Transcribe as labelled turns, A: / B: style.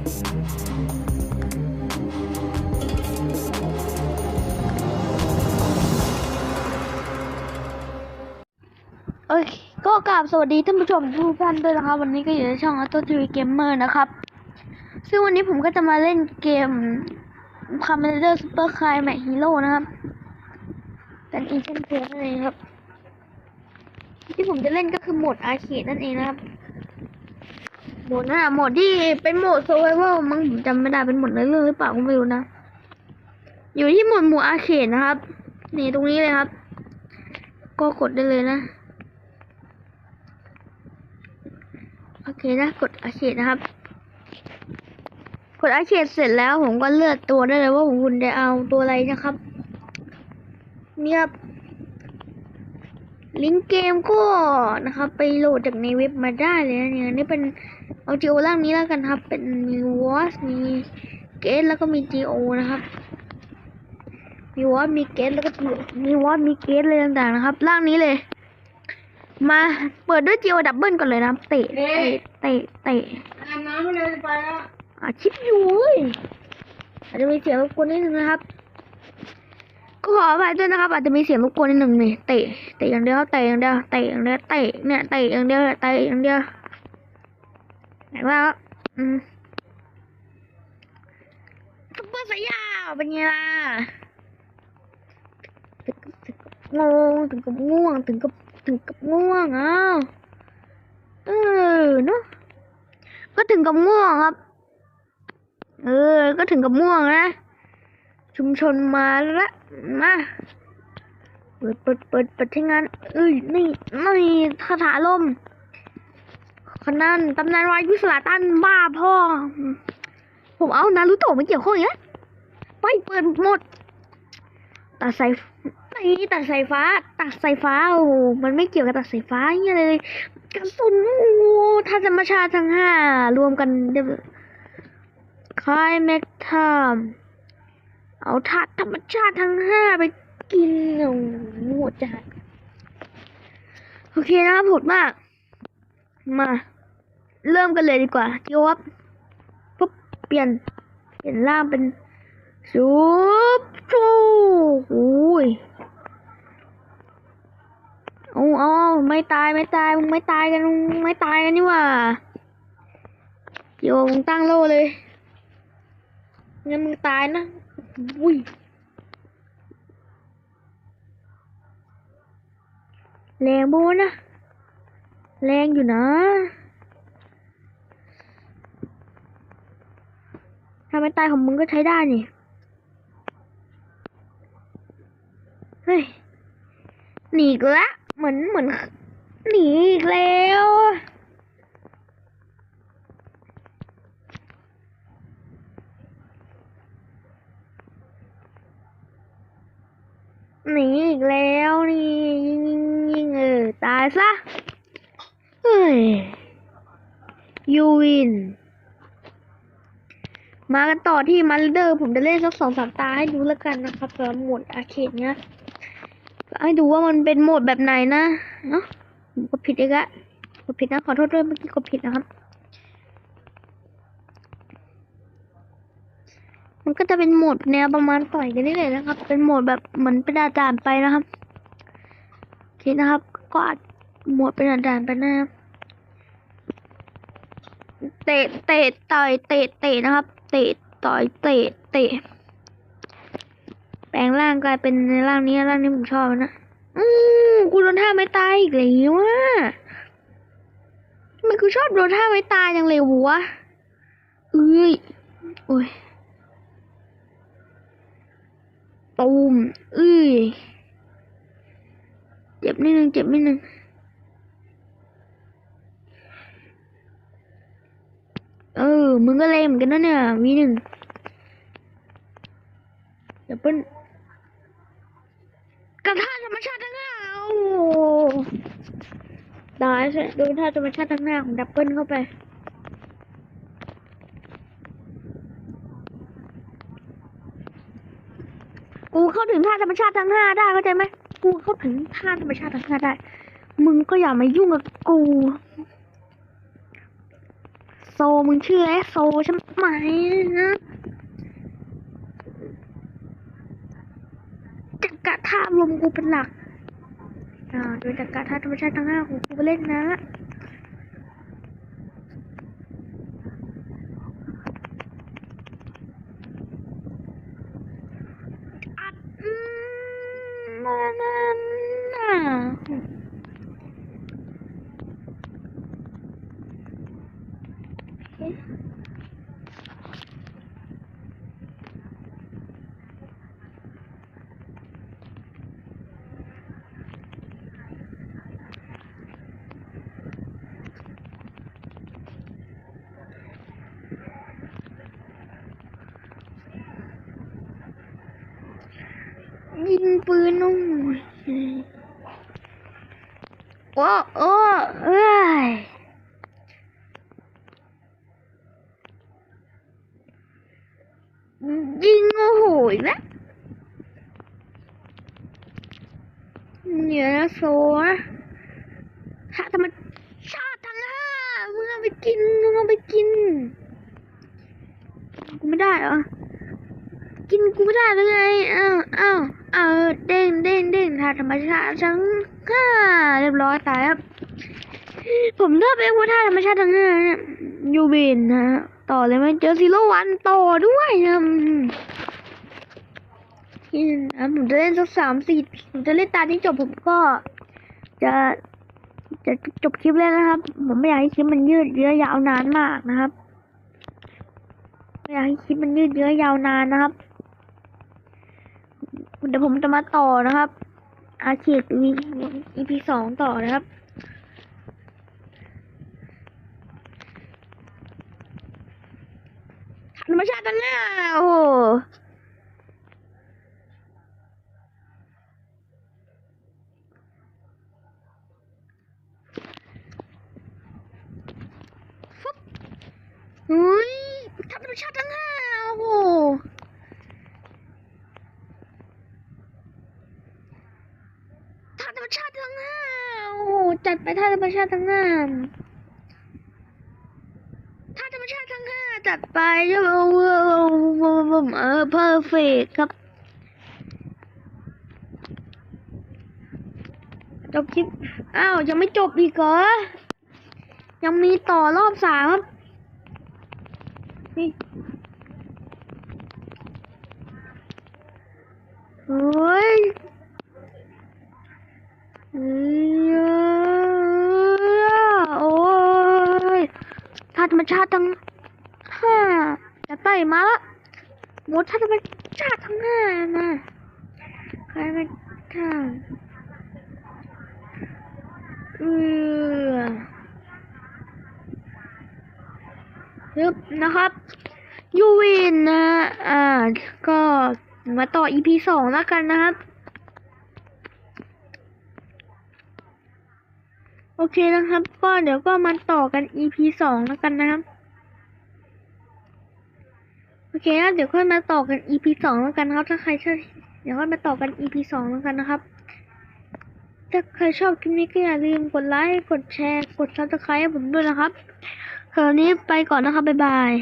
A: โอเคก็กราบสวัสดีท่านผู้ชมทุกท่านด้วยนะครับ วันนี้ก็อยู่ในช่อง Auto TV Gamer นะครับ ซึ่งวันนี้ผมก็จะมาเล่นเกม Commander Super Climax Hero นะครับกันอีกเช่นเคยนั่นเองครับ ที่ผมจะเล่นก็คือโหมดอาร์เคดนั่นเองนะครับ หมดนะโหมดที่เป็นโหมด Survival มั้งผมจำไม่ได้เป็นโหมดเรื่องหรือเปล่าก็ไม่รู้นะ อยู่ที่โหมดหมู่อาเคดนะครับ นี่ตรงนี้เลยครับ ก็กดได้เลยนะ โอเคนะ กดอาเขตนะครับ กดอาเขตเสร็จแล้วผมก็เลือกตัวได้เลยว่าผมคุณจะเอาตัวอะไรนะครับ เนี่ยครับลิงก์เกมก็นะครับ ไปโหลดจากในเว็บมาได้เลยนะเนี่ยนี่เป็น เอาจีโอร่างนี้แล้วกันครับ เป็นมีวอสมีเกสแล้วก็มีจีโอนะครับมีวอสมีเกสแล้วก็มีวอสมีเกสเลยต่างๆนะครับร่างนี้เลย มาเปิดด้วยจีโอดับเบิลก่อนเลยนะเตะเตะเตะเตะ
B: อาบน้ำไม่เลยไปแล้ว
A: อาชิปอยู่เว้ยอาจจะมีเสียงรบกวนนิดนึงนะครับก็ขออภัยด้วยนะครับอาจจะมีเสียงรบกวนนิดนึงนี่เตะเตะอย่างเดียวเตะอย่างเดียวเตะอย่างเดียวเตะเนี่ยเตะอย่างเดียวเตะอย่างเดียว ไหนว่าอืมซุปเปอร์สายาวเป็นไงล่ะถึงกบถึงกับงถึงกับง่วงถึงกับถึงกับง่วงอ้าวเออเนาะก็ถึงกับง่วงครับ เออ ก็ถึงกับม่วงนะ ชุมชนมาแล้วละมาเปิดเปิดเปิดเปิดใช้งานเอ้ยนี่นี่คาถาลม ขนาดตำนานวายุสลาตันบ้าพ่อ ผมเอานารูโตะไม่เกี่ยวข้องอีกแล้วไปเปิดหมด ตัดสายนี่ตัดสายฟ้า ตัดสายฟ้าโอ้มันไม่เกี่ยวกับตัดสายฟ้าอย่างเงี้ยเลยกระสุนโอ้โหถ้าธรรมชาติทั้งห้ารวมกันเรียบคลายแม็กทามเอาธาตุธรรมชาติทั้งห้าไปกินโอ้โหหมดจาโอเคนะครับผดมาก มา เริ่มกันเลยดีกว่าจิวบปุ๊บเปลี่ยน เปลี่ยนร่างเป็นซูปชูโอ้ยเอาเอาไม่ตายไม่ตายมึงไม่ตายกันมึงไม่ตายกันนี่ว่าโยมึงตั้งโล่เลยงั้นมึงตายนะอุ้ยแรงโบนะ แรงอยู่นะถ้าไม่ตายของมึงก็ใช้ได้นี่ เฮ้ย หนีกแล้วเหมือนเหมือน หนีอีกแล้วหนีอีกแล้วนี่ยิงยิงยิงเออตายซะ ยยูวิน มากันต่อที่มันเดอร์ ผมจะเล่นสักสองสามตาให้ดูแล้วกันนะครับสำหรับโหมดอาเคดเนี้ยให้ดูว่ามันเป็นโหมดแบบไหนนะเนาะผมกดผิดอีกแล้วกดผิดนะ ขอโทษด้วยเมื่อกี้กดผิดนะครับ มันก็จะเป็นโหมดแนวประมาณต่อยกันนี่เลยนะครับ เป็นโหมดแบบเหมือนเป็นอาจารย์ไปนะครับโอเคนะครับ ก็อัดโหมดเป็นอาจารย์ไปนะครับ เตะเตะต่อยเตะเตะนะครับ เตะต่อยเตะเตะแปลงร่างกลายเป็นในร่างนี้ร่างนี้ผมชอบนะอืมกูโดนท่าไม่ตายอีกแล้วว่ะทำไมกูชอบโดนท่าไม่ตายจังเลยวะเอ้ยโอ้ยตูมเอ้ยเจ็บนิดนึงเจ็บนิดนึง เออ มึงก็เลงเหมือนกันนะเนี่ยวีหนึ่งเดี๋ยวเปิ้ลกระทาธรรมชาติทั้งห้าโอ้โหตายใช่โดนท่าธรรมชาติทั้งห้าของดับเบิ้ลเข้าไปกูเข้าถึงท่าธรรมชาติทั้งห้าได้เข้าใจไหมกูเข้าถึงท่าธรรมชาติทั้งห้าได้ มึงก็อย่ามายุ่งกับกู ซมึงชื่อไอโซใช่ไหมนะจักรธาตุลมกูเป็นหลักอ่าโดยจักรธาตุธรรมชาติทั้งห้าของกูไปเล่นนะอัดอืมนั่นน่ ยิงปืนนุ่มโอ้โอ้เอ้ยยิงโอ้โหอีกแล้วเนี่ยนะโซนะทำไมชาติทั้งห้ามึงเอาไปกินมึงเอาไปกิน กูไม่ได้เหรอ กินกูไม่ได้เลยไงอ้าวอ้าว เออเด้งเด้งเด้งถ้าธรรมชาติทั้งห้าเรียบร้อยตายครับ ผมเลือกเป็นว่าท่าธรรมชาติทั้งห้าเนี่ยยูเบนนะต่อเลยไหมเจอซีโร่วันต่อด้วยนะอืมนี่นะผมจะเล่นสักสามสี่ผมจะเล่นตาที่จบผมก็ จะจะจบคลิปแล้วนะครับ ผมไม่อยากให้คลิปมันยืดเยื้อยาวนานมากนะครับ ไม่อยากให้คลิปมันยืดเยื้อยาวนานนะครับ เดี๋ยวผมจะมาต่อนะครับ อาเขตวี EP สองต่อนะครับ ธรรมชาติตั้งหน้าโอ้โหฟึบเฮ้ยธรรมชาติตั้งหน้าโอ้โหท่าธรรมชาติทั้งห้าโอ้โห จัดไปท่าธรรมชาติทั้งห้าท่าธรรมชาติทั้งห้าจัดไปเออเออเออเออเพอร์เฟกครับ จบคลิป อ้าว ยังไม่จบอีกเหรอ ยังมีต่อรอบสามครับนี่เฮ้ย เอยโอ้ยธาตุธรรม ชาติทั้งห้าจะไต่มาละหมดธาตุธรรมชาติทั้งห้านะใครเป็นทางเออยึบนะครับยูวินนะ อ่า ก็มาต่อ EP สองแล้วกันนะครับ โอเคนะครับ ก็เดี๋ยวก็มาต่อกัน EP สองแล้วกันนะครับ โอเคนะเดี๋ยวค่อยมาต่อกัน EP สองแล้วกันครับ ถ้าใครชอบเดี๋ยวค่อยมาต่อกัน EP สองแล้วกันนะครับ ถ้าใครชอบคลิปนี้ก็อย่าลืมกดไลค์ กดแชร์ กด subscribe ให้ผมด้วยนะครับคราวนี้ไปก่อนนะครับบ๊ายบาย